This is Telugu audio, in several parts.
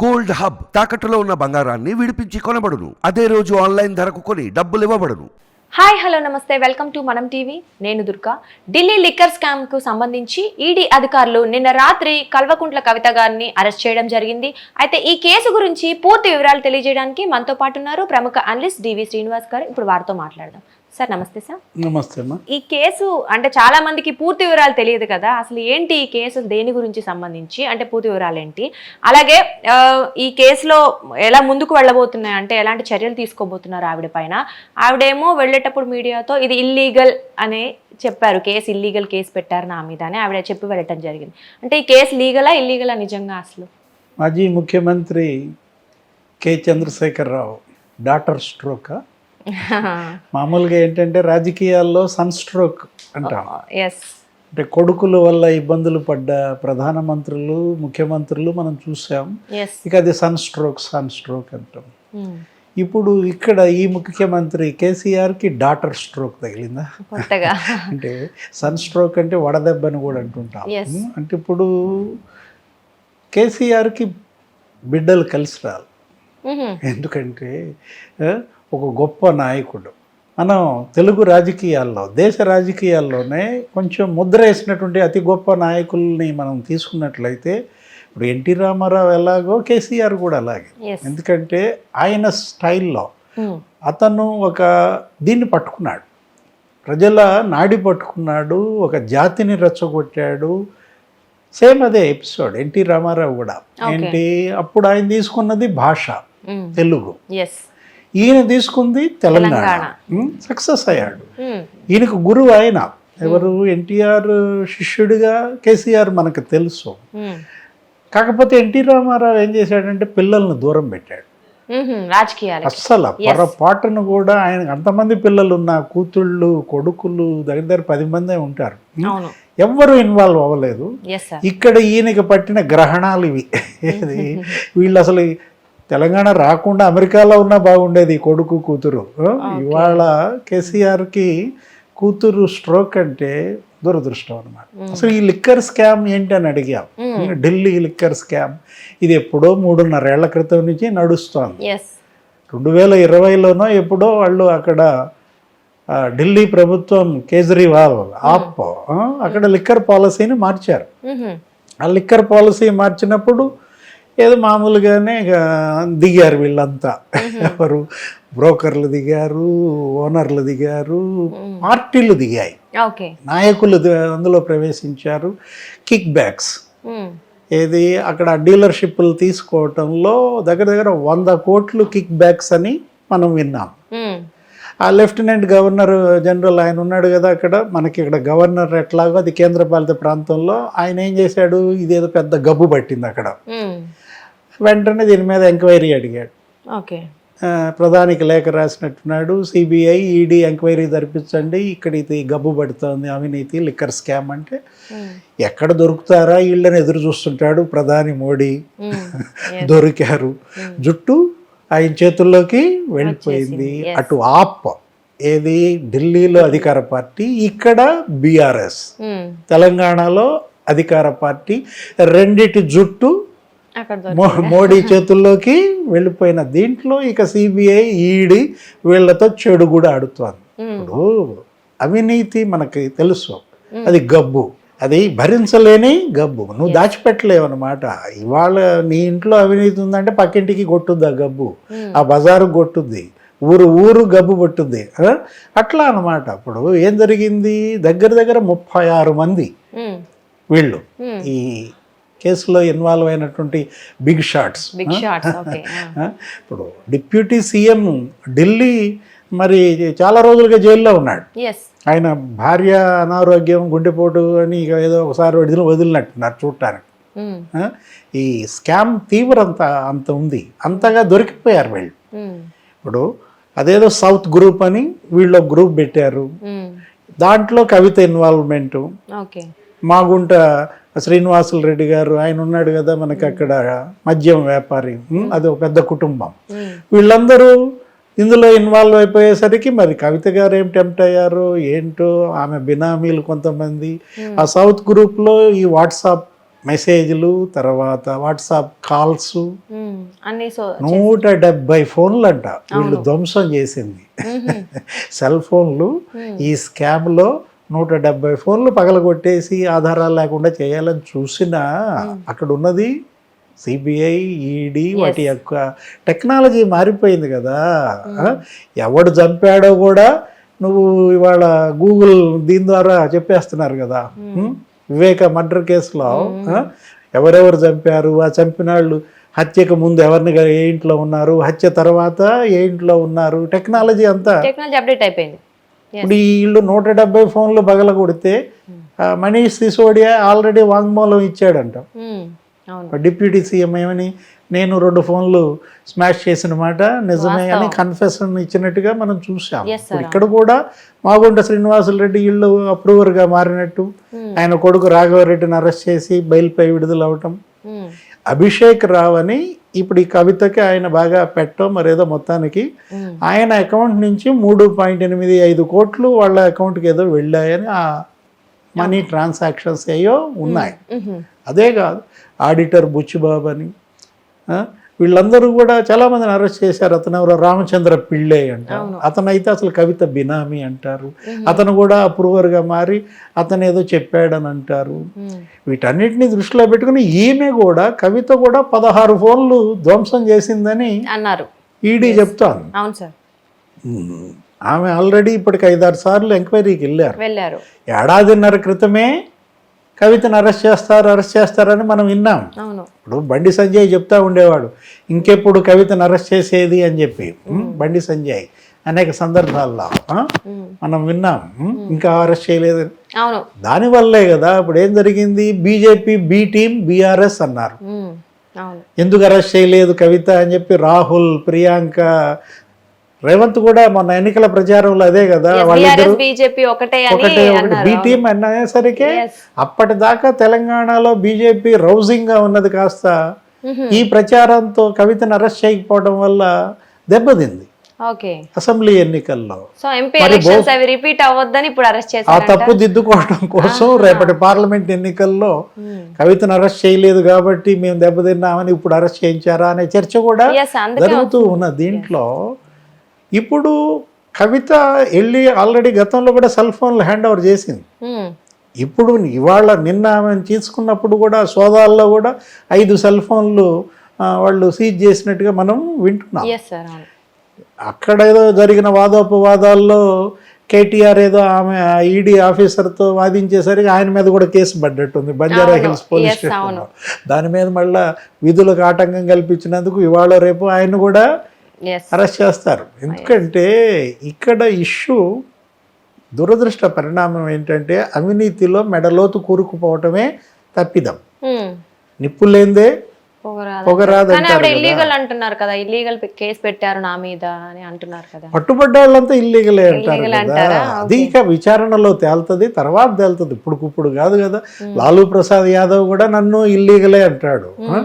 గోల్డ్ హబ్ తాకట్టులో ఉన్న బంగారాన్ని విడిపించి కొనబడును. అదే రోజు ఆన్లైన్ ధరకు కొని డబ్బులు ఇవ్వబడును. హాయ్ హలో నమస్తే. Welcome to Manam TV. నేను దుర్గా. ఢిల్లీ లిక్కర్ స్కామ్కు సంబంధించి ఈడీ అధికారులు నిన్న రాత్రి కల్వకుంట్ల కవిత గారిని అరెస్ట్ చేయడం జరిగింది. అయితే ఈ కేసు గురించి పూర్తి వివరాలు తెలియజేయడానికి మనతో పాటు ఉన్నారు ప్రముఖ అనలిస్ట్ డివి శ్రీనివాస్ గారు. ఇప్పుడు వారితో మాట్లాడదాం. సార్ నమస్తే సార్. నమస్తే అమ్మా. ఈ కేసు అంటే చాలా మందికి పూర్తి వివరాలు తెలియదు కదా. అసలు ఏంటి ఈ కేసు? దేని గురించి సంబంధించి? అంటే పూర్తి వివరాలు ఏంటి? అలాగే ఈ కేసులో ఎలా ముందుకు వెళ్ళబోతున్నాయి? అంటే ఎలాంటి చర్యలు తీసుకోబోతున్నారు ఆవిడ పైన? ఆవిడేమో వెళ్ళేటప్పుడు మీడియాతో ఇది ఇల్లీగల్ అనే చెప్పారు. కేసు ఇల్లీగల్ కేసు పెట్టారు నా మీద అని ఆవిడ చెప్పి వెళ్ళటం జరిగింది. అంటే ఈ కేసు లీగలా ఇల్లీగలా నిజంగా అసలు? మాజీ ముఖ్యమంత్రి కె. Chandrashekar Rao daughter stroke? మామూలుగా ఏంటంటే రాజకీయాల్లో సన్ స్ట్రోక్ అంటాం అంటే కొడుకుల వల్ల ఇబ్బందులు పడ్డ ప్రధానమంత్రులు ముఖ్యమంత్రులు మనం చూసాం. ఇక అది సన్ స్ట్రోక్ సన్ స్ట్రోక్ అంటాం ఇప్పుడు ఇక్కడ ఈ ముఖ్యమంత్రి కేసీఆర్కి డాటర్ స్ట్రోక్ తగిలిందా? అంటే సన్ స్ట్రోక్ అంటే వడదెబ్బ అని కూడా అంటుంటాం. Yes. అంటే ఇప్పుడు కేసీఆర్కి బిడ్డలు కలిసి రాలి. మ్హూ. ఎందుకంటే ఒక గొప్ప నాయకుడు. మనం తెలుగు రాజకీయాల్లో దేశ రాజకీయాల్లోనే కొంచెం ముద్ర వేసినటువంటి అతి గొప్ప నాయకుల్ని మనం తీసుకున్నట్లయితే ఇప్పుడు ఎన్టీ రామారావు ఎలాగో కేసీఆర్ కూడా అలాగే. ఎందుకంటే ఆయన స్టైల్లో మ్. అతను ఒక దీన్ని పట్టుకున్నాడు. ప్రజల నాడి పట్టుకున్నాడు ఒక జాతిని రెచ్చగొట్టాడు. సేమ్ అదే ఎపిసోడ్ ఎన్టీ రామారావు కూడా. ఏంటి? అప్పుడు ఆయన తీసుకున్నది భాష మ్. తెలుగు. ఈయన తీసుకుంది తెలంగాణ. సక్సెస్ అయ్యాడు. ఈయనకు గురువు ఆయన. ఎవరు? ఎన్టీఆర్ శిష్యుడిగా కేసీఆర్ మనకు తెలుసు. కాకపోతే ఎన్టీ రామారావు ఏం చేశాడంటే పిల్లల్ని దూరం పెట్టాడు. రాజకీయాలు అస్సలు పొరపాటును కూడా ఆయన అంతమంది పిల్లలు ఉన్న కూతుళ్ళు కొడుకులు దగ్గర దగ్గర పది మందే ఉంటారు. ఎవ్వరు ఇన్వాల్వ్ అవ్వలేదు. ఇక్కడ ఈయనకి పట్టిన గ్రహణాలు ఇవి. వీళ్ళు అసలు తెలంగాణ రాకుండా అమెరికాలో ఉన్నా బాగుండేది కొడుకు కూతురు. ఇవాళ కేసీఆర్కి కూతురు స్ట్రోక్ అంటే దురదృష్టం అనమాట అసలు ఈ లిక్కర్ స్కామ్ ఏంటి అని అడిగాం. Delhi liquor scam. ఇది ఎప్పుడో మూడున్నరేళ్ళ క్రితం నుంచి నడుస్తోంది. రెండు వేల ఇరవైలోనో ఎప్పుడో వాళ్ళు అక్కడ ఢిల్లీ ప్రభుత్వం కేజ్రీవాల్ ఆప్ ఆ, అక్కడ లిక్కర్ పాలసీని మార్చారు. ఆ లిక్కర్ పాలసీ మార్చినప్పుడు ఏదో మామూలుగానే ఇక దిగారు వీళ్ళంతా. ఎవరు? బ్రోకర్లు దిగారు ఓనర్లు దిగారు పార్టీలు దిగాయి. నాయకులు అందులో ప్రవేశించారు. Kickbacks. ఏది? అక్కడ డీలర్షిప్లు తీసుకోవటంలో దగ్గర దగ్గర వంద కోట్లు కిక్ బ్యాక్స్ అని మనం విన్నాం. ఆ లెఫ్టినెంట్ గవర్నర్ జనరల్ ఆయన ఉన్నాడు కదా అక్కడ. మనకి ఇక్కడ గవర్నర్ ఎట్లాగో అది కేంద్రపాలిత ప్రాంతంలో ఆయన ఏం చేశాడు? ఇదేదో పెద్ద గబ్బు పట్టింది అక్కడ. వెంటనే దీని మీద ఎంక్వైరీ అడిగాడు. ఓకే. ప్రధానికి లేఖ రాసినట్టున్నాడు సిబిఐ ఈడీ ఎంక్వైరీ జరిపించండి ఇక్కడ ఇది గబ్బు పడుతోంది అవినీతి లిక్కర్ స్కామ్ అంటే ఎక్కడ దొరుకుతారా? వీళ్ళని ఎదురు చూస్తుంటాడు ప్రధాని మోడీ. దొరికారు. జుట్టు ఆయన చేతుల్లోకి వెళ్ళిపోయింది. అటు ఆప్ ఏది? ఢిల్లీలో అధికార పార్టీ ఇక్కడ బీఆర్ఎస్. తెలంగాణలో అధికార పార్టీ రెండిటి జుట్టు మోడీ చేతుల్లోకి వెళ్ళిపోయిన దీంట్లో ఇక సిబిఐ ఈడి వీళ్ళతో చెడు కూడా ఆడుతోంది. ఇప్పుడు అవినీతి మనకి తెలుసు. అది గబ్బు. అది భరించలేని గబ్బు. నువ్వు దాచిపెట్టలేవు అనమాట ఇవాళ నీ ఇంట్లో అవినీతి ఉందంటే పక్కింటికి కొట్టుద్ది ఆ గబ్బు. ఆ బజారు కొట్టుద్ది. ఊరు ఊరు గబ్బు పట్టుద్ది? అట్లా అనమాట అప్పుడు ఏం జరిగింది? దగ్గర దగ్గర ముప్పై ఆరు మంది. వీళ్ళు ఈ కేసులో ఇన్వాల్వ్ అయినటువంటి బిగ్ షాట్స్. ఇప్పుడు డిప్యూటీ సీఎం ఢిల్లీ మరి చాలా రోజులుగా జైల్లో ఉన్నాడు. ఆయన భార్య అనారోగ్యం గుండెపోటు అని ఇక ఏదో ఒకసారి వదిలి వదిలినట్టున్నారు చూడటానికి. ఈ స్కామ్ తీవ్రంత అంత ఉంది. అంతగా దొరికిపోయారు వీళ్ళు. ఇప్పుడు అదేదో సౌత్ గ్రూప్ అని వీళ్ళు ఒక గ్రూప్ పెట్టారు. దాంట్లో కవిత ఇన్వాల్వ్మెంటు. మాగుంట శ్రీనివాసులు రెడ్డి గారు ఆయన ఉన్నాడు కదా మనకి అక్కడ మద్యం వ్యాపారి అది ఒక పెద్ద కుటుంబం. వీళ్ళందరూ ఇందులో ఇన్వాల్వ్ అయిపోయేసరికి మరి కవిత గారు ఏం టెంప్ట్ అయ్యారు ఏంటో ఆమె బినామీలు కొంతమంది. ఆ సౌత్ గ్రూప్లో ఈ వాట్సాప్ మెసేజ్లు తర్వాత వాట్సాప్ కాల్స్. నూట డెబ్బై ఫోన్లు అంట వీళ్ళు ధ్వంసం చేసింది. సెల్ ఫోన్లు ఈ స్కామ్లో నూట డెబ్బై ఫోన్లు పగలగొట్టేసి ఆధారాలు లేకుండా చేయాలని చూసినా అక్కడ ఉన్నది సిబిఐ ఈడీ వాటి యొక్క టెక్నాలజీ మారిపోయింది కదా. ఆ? ఎవడు చంపాడో కూడా నువ్వు ఇవాళ గూగుల్ దీని ద్వారా చెప్పేస్తున్నారు కదా. ఉం? వివేక మర్డర్ కేసులో? ఎవరెవరు చంపారు ఆ చంపిన వాళ్ళు హత్యకు ముందు ఎవరిని ఏ ఇంట్లో ఉన్నారు హత్య తర్వాత ఏ ఇంట్లో ఉన్నారు టెక్నాలజీ అంతా టెక్నాలజీ అప్డేట్ అయిపోయింది. ఇప్పుడు ఈ ఇల్లు నూట డెబ్బై ఫోన్లు బగల కొడితే మనీష్ సిసోడియా ఆల్రెడీ వాంగ్మూలం ఇచ్చాడంట. అవును. డిప్యూటీ సీఎం ఏమని నేను రెండు ఫోన్లు స్మాష్ చేసిన మాట నిజమే అని కన్ఫెషన్ ఇచ్చినట్టుగా మనం చూసాం ఇక్కడ కూడా మాగుంట శ్రీనివాసులు రెడ్డి ఇల్లు అప్రూవర్గా మారినట్టు ఆయన కొడుకు రాఘవరెడ్డిని అరెస్ట్ చేసి బెయిల్పై విడుదల అవటం ఉమ్, అభిషేక్ రావ్ అని ఇప్పుడు ఈ కవితకి ఆయన బాగా పెట్టడం మరేదో మొత్తానికి ఆయన అకౌంట్ నుంచి మూడు పాయింట్ ఎనిమిది ఐదు కోట్లు వాళ్ళ అకౌంట్కి ఏదో వెళ్ళాయని ఆ మనీ ట్రాన్సాక్షన్స్ ఏయో ఉన్నాయి. అదే కాదు ఆడిటర్ బుచ్చిబాబు అని వీళ్ళందరూ కూడా చాలామందిని అరెస్ట్ చేశారు. అతను ఎవరో రామచంద్ర పిళ్ళే అంటారు అతను అయితే అసలు కవిత బినామీ అంటారు. అతను కూడా అప్రూవర్గా మారి అతను ఏదో చెప్పాడని అంటారు. వీటన్నిటిని దృష్టిలో పెట్టుకుని ఈమె కూడా కవిత కూడా పదహారు ఫోన్లు ధ్వంసం చేసిందని అన్నారు. ఈడీ చెప్తాను అవును సార్. ఆమె ఆల్రెడీ ఇప్పటికి ఐదారు సార్లు ఎంక్వైరీకి వెళ్ళారు. ఏడాదిన్నర క్రితమే కవితను అరెస్ట్ చేస్తారు అరెస్ట్ చేస్తారని మనం విన్నాం. ఇప్పుడు బండి సంజయ్ చెప్తా ఉండేవాడు ఇంకెప్పుడు కవితను అరెస్ట్ చేసేది అని చెప్పి. బండి సంజయ్ అనేక సందర్భాల్లో మనం విన్నాం. ఇంకా అరెస్ట్ చేయలేదు అవును. దానివల్లే కదా ఇప్పుడు ఏం జరిగింది? బీజేపీ బి టీం బీఆర్ఎస్ అన్నారు. ఎందుకు అరెస్ట్ చేయలేదు కవిత అని చెప్పి రాహుల్ ప్రియాంక రేవంత్ కూడా మొన్న ఎన్నికల ప్రచారంలో అదే కదా వాళ్ళిద్దరు బీఆర్ఎస్ బీజేపీ ఒకటే ఒకటే ఒకటి. బి టీం అనేసరికి. అప్పటిదాకా తెలంగాణలో బీజేపీ రౌజింగ్గా ఉన్నది కాస్త. ఈ ప్రచారంతో కవితను అరెస్ట్ చేయకపోవడం వల్ల దెబ్బతింది. అసెంబ్లీ ఎన్నికల్లో. ఆ తప్పు దిద్దుకోవడం కోసం రేపటి పార్లమెంట్ ఎన్నికల్లో కవితను అరెస్ట్ చేయలేదు కాబట్టి మేము దెబ్బతిన్నామని ఇప్పుడు అరెస్ట్ చేయించారా అనే చర్చ కూడా జరుగుతూ ఉన్న దీంట్లో ఇప్పుడు కవిత వెళ్ళి ఆల్రెడీ గతంలో కూడా సెల్ ఫోన్లు హ్యాండ్ ఓవర్ చేసింది. ఇప్పుడు ఇవాళ నిన్న ఆమెను తీసుకున్నప్పుడు కూడా సోదాల్లో కూడా ఐదు సెల్ ఫోన్లు వాళ్ళు సీజ్ చేసినట్టుగా మనం వింటున్నాం. అక్కడ ఏదో జరిగిన వాదోపవాదాల్లో కేటీఆర్ ఏదో ఆమె ఈడీ ఆఫీసర్తో వాదించేసరికి ఆయన మీద కూడా కేసు పడ్డట్టుంది. బంజారా. హిల్స్ పోలీస్ స్టేషన్లో. దాని మీద మళ్ళా విధులకు ఆటంకం కల్పించినందుకు ఇవాళ రేపు ఆయన కూడా అరెస్ట్ చేస్తారు. ఎందుకంటే ఇక్కడ ఇష్యూ దురదృష్ట పరిణామం ఏంటంటే అవినీతిలో మెడలోతు కూరుకుపోవటమే తప్పిదం. నిప్పు లేందే అంటున్నారు కదా. ఇల్లీగల్ కేసు పెట్టారు నా మీద అని అంటున్నారు కదా. పట్టుబడ్డ వాళ్ళంతా ఇల్లీగలే అంటారు కదా? అది ఇక విచారణలో తేలుతుంది తర్వాత తేలుతుంది. ఇప్పుడు ఇప్పుడు కాదు. కదా లాలూ ప్రసాద్ యాదవ్ కూడా నన్ను ఇల్లీగలే అంటాడు. ఆ?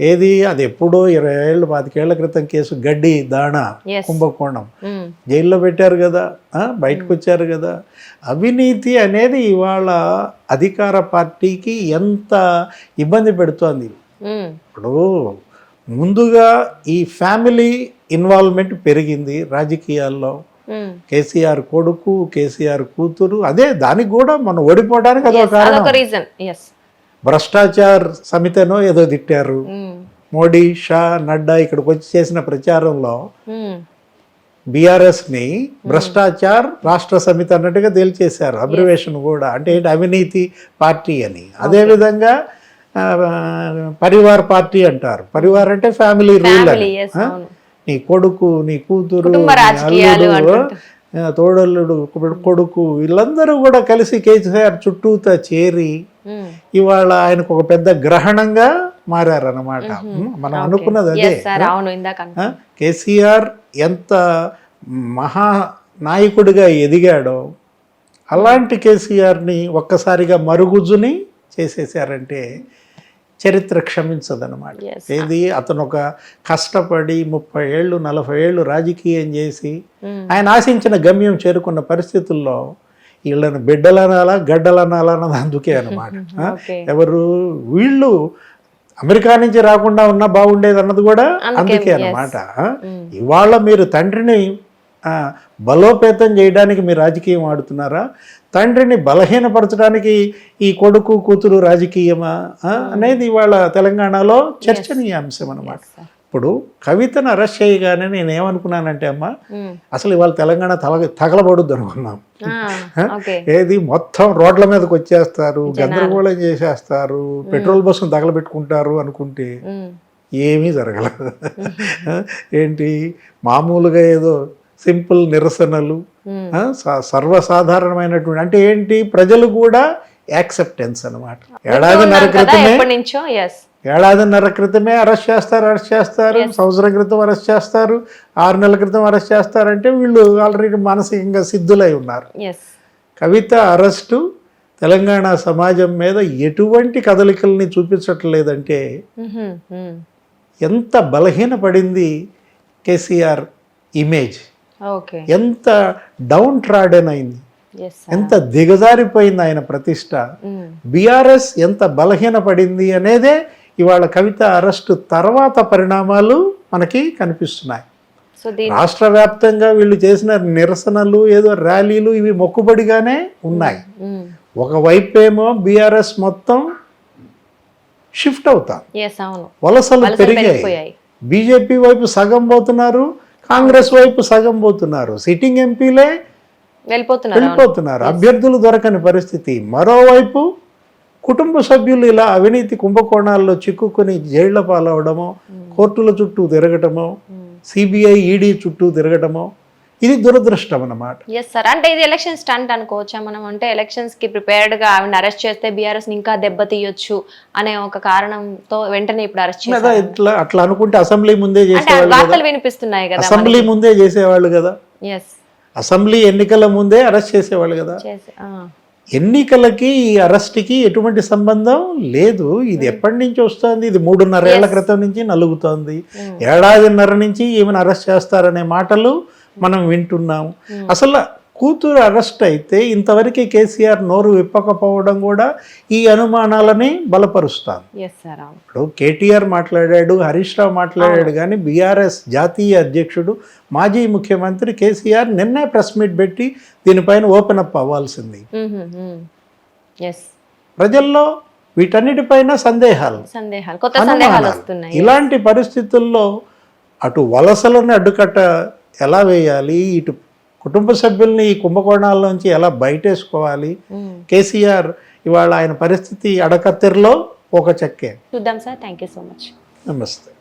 ఏది? అది ఎప్పుడో ఇరవై ఏళ్ళు పాతికేళ్ళ క్రితం కేసు గడ్డి దాణా. కుంభకోణం. ఉమ్, జైల్లో పెట్టారు కదా? బయటకు వచ్చారు కదా. అవినీతి అనేది ఇవాళ అధికార పార్టీకి ఎంత ఇబ్బంది పెడుతోంది. ఉమ్, ఇప్పుడు ముందుగా ఈ ఫ్యామిలీ ఇన్వాల్వ్మెంట్ పెరిగింది రాజకీయాల్లో. ఉమ్. కేసీఆర్ కొడుకు కేసీఆర్ కూతురు అదే దానికి కూడా మనం ఓడిపోవడానికి Yes, కారణం. భ్రష్టాచార్ సమితనో ఏదో తిట్టారు. మోడీ షా నడ్డా ఇక్కడికి వచ్చి చేసిన ప్రచారంలో బీఆర్ఎస్ని భ్రష్టాచార్ రాష్ట్ర సమితి అన్నట్టుగా తేల్చేశారు. అబ్రివేషన్ కూడా. అంటే ఏంటి? అవినీతి పార్టీ అని. అదేవిధంగా పరివార్ పార్టీ అంటారు. పరివార్ అంటే ఫ్యామిలీ రూల్ అని. నీ కొడుకు నీ కూతురు అల్లుడు, తోడల్లుడు కొడుకు వీళ్ళందరూ కూడా కలిసి కేసీఆర్ చుట్టూతా చేరి. ఇవాళ ఆయనకు ఒక పెద్ద గ్రహణంగా మారారన్నమాట. మనం అనుకున్నది అదే. కేసీఆర్ ఎంత మహా నాయకుడిగా ఎదిగాడో అలాంటి కేసీఆర్ని ఒక్కసారిగా మరుగుజ్జుని చేసేసారంటే చరిత్ర క్షమించదనమాట. ఏది? అతను ఒక కష్టపడి ముప్పై ఏళ్ళు నలభై ఏళ్ళు రాజకీయం చేసి. ఆయన ఆశించిన గమ్యం చేరుకున్న పరిస్థితుల్లో వీళ్ళని బిడ్డలనాలా గడ్డలనాలా అన్నది అందుకే అనమాట ఎవరు? వీళ్ళు అమెరికా నుంచి రాకుండా ఉన్నా బాగుండేది అన్నది కూడా అందుకే. అన్నమాట. ఇవాళ మీరు తండ్రిని బలోపేతం చేయడానికి మీరు రాజకీయం ఆడుతున్నారా? తండ్రిని బలహీనపరచడానికి ఈ కొడుకు కూతురు రాజకీయమా? అనేది ఇవాళ తెలంగాణలో చర్చనీయాంశం అన్నమాట. ఇప్పుడు కవితను అరెస్ట్ చేయగానే నేను ఏమనుకున్నానంటే అమ్మ మ్మ్. అసలు ఇవాళ తెలంగాణ తల తగలబడుద్ది అనుకున్నాం. ఏది? మొత్తం రోడ్ల మీదకి వచ్చేస్తారు గందరగోళం చేసేస్తారు పెట్రోల్ బస్సును తగలబెట్టుకుంటారు అనుకుంటే. ఏమీ జరగలేదు ఏంటి? మామూలుగా ఏదో సింపుల్ నిరసనలు సర్వసాధారణమైనటువంటి అంటే ఏంటి? ప్రజలు కూడా యాక్సెప్టెన్స్ అనమాట క్రితమే నుంచో? ఎస్ ఏడాదిన్నర క్రితమే అరెస్ట్ చేస్తారు అరెస్ట్ చేస్తారు. సంవత్సరం క్రితం అరెస్ట్ చేస్తారు. ఆరు నెలల క్రితం అరెస్ట్ చేస్తారంటే వీళ్ళు ఆల్రెడీ మానసికంగా సిద్ధులై ఉన్నారు. కవిత అరెస్టు తెలంగాణ సమాజం మీద ఎటువంటి కదలికల్ని చూపించట్లేదంటే ఎంత బలహీనపడింది కేసీఆర్ ఇమేజ్ ఎంత డౌన్ ట్రాడెన్ అయింది ఎంత దిగజారిపోయింది ఆయన ప్రతిష్ట. బీఆర్ఎస్ ఎంత బలహీనపడింది అనేదే ఇవాళ కవిత అరెస్టు తర్వాత పరిణామాలు మనకి కనిపిస్తున్నాయి. రాష్ట్ర వ్యాప్తంగా వీళ్ళు చేసిన నిరసనలు ఏదో ర్యాలీలు ఇవి మొక్కుబడిగానే ఉన్నాయి. మ్మ్. ఒకవైపు ఏమో బీఆర్ఎస్ మొత్తం షిఫ్ట్ అవుతాం వలసలు పెరిగాయి. బీజేపీ వైపు సగం పోతున్నారు కాంగ్రెస్ వైపు సగం పోతున్నారు. సిట్టింగ్ ఎంపీలే వెళ్ళిపోతున్నారు. వెళ్ళిపోతున్నారు. అభ్యర్థులు దొరకని పరిస్థితి. మరోవైపు కుటుంబ సభ్యులు ఇలా అవినీతి కుంభకోణాల్లో చిక్కుకొని జైళ్ళ పాలవడమో కోర్టుల చుట్టూ తిరగటమో సిబిఐ ఈడీ చుట్టూ తిరగటమో ఇది దురదృష్టం అన్నమాట ఎస్ సార్ అంటే ఇది ఎలక్షన్ స్టంట్ అనుకోవచ్చా మనం? అంటే ఎలక్షన్స్కి ప్రిపేర్డ్గా ఆవిడ అరెస్ట్ చేస్తే బీఆర్ఎస్ ఇంకా దెబ్బతీయొచ్చు అనే ఒక కారణంతో వెంటనే ఇప్పుడు అరెస్ట్ చేశారు. ఇట్లా అట్లా అనుకుంటే అసెంబ్లీ ముందే చేసేవాళ్ళు వార్తలు వినిపిస్తున్నాయి కదా అసెంబ్లీ ముందే చేసేవాళ్ళు కదా. ఎస్ అసెంబ్లీ ఎన్నికల ముందే అరెస్ట్ చేసేవాళ్ళు కదా. ఎన్నికలకి ఈ అరెస్ట్కి ఎటువంటి సంబంధం లేదు. ఇది ఎప్పటి నుంచి వస్తుంది? ఇది మూడున్నరేళ్ళ క్రితం నుంచి నలుగుతోంది. ఏడాదిన్నర నుంచి ఈమెను అరెస్ట్ చేస్తారనే మాటలు మనం వింటున్నాం. అసలు కూతురు అరెస్ట్ అయితే ఇంతవరకు కేసీఆర్ నోరు విప్పకపోవడం కూడా ఈ అనుమానాలని బలపరుస్తాం ఎస్ సార్ అవును. ఇప్పుడు కేటీఆర్ మాట్లాడాడు హరీష్ రావు మాట్లాడాడు కానీ బీఆర్ఎస్ జాతీయ అధ్యక్షుడు మాజీ ముఖ్యమంత్రి కేసీఆర్ నిన్నే ప్రెస్ మీట్ పెట్టి దీనిపైన ఓపెన్ అప్ అవ్వాల్సింది. ప్రజల్లో వీటన్నిటిపైన సందేహాలు. సందేహాలు ఇలాంటి పరిస్థితుల్లో అటు వలసలను అడ్డుకట్ట ఎలా వేయాలి? ఇటు కుటుంబ సభ్యుల్ని ఈ కుంభకోణాల్లోంచి ఎలా బయటేసుకోవాలి. కేసీఆర్ ఇవాళ ఆయన పరిస్థితి అడకత్తెరలో ఒక చెక్కే. చూద్దాం sir. Thank you so much. నమస్తే.